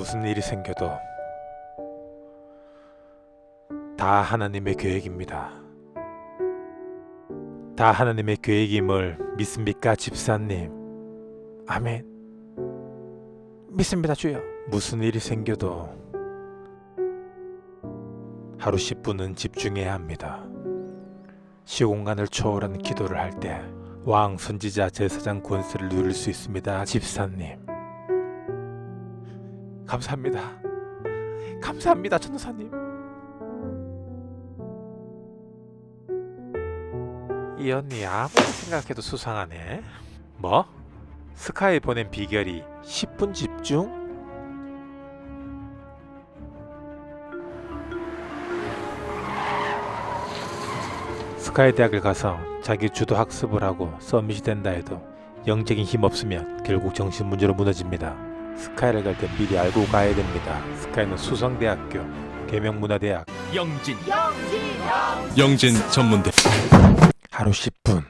무슨 일이 생겨도 다 하나님의 계획입니다. 다 하나님의 계획임을 믿습니까, 집사님? 아멘. 믿습니다, 주여. 무슨 일이 생겨도 하루 10분은 집중해야 합니다. 시공간을 초월한 기도를 할 때 왕 선지자 제사장 권세를 누릴 수 있습니다, 집사님. 감사합니다. 감사합니다, 전도사님. 이 언니 아무리 생각해도 수상하네. 뭐? 스카이 보낸 비결이 10분 집중? 스카이 대학을 가서 자기 주도 학습을 하고 서밋이 된다 해도 영적인 힘 없으면 결국 정신 문제로 무너집니다. 스카이를 갈 때 미리 알고 가야 됩니다. 스카이는 수성대학교, 계명문화대학. 영진. 영진 전문대. 하루 10분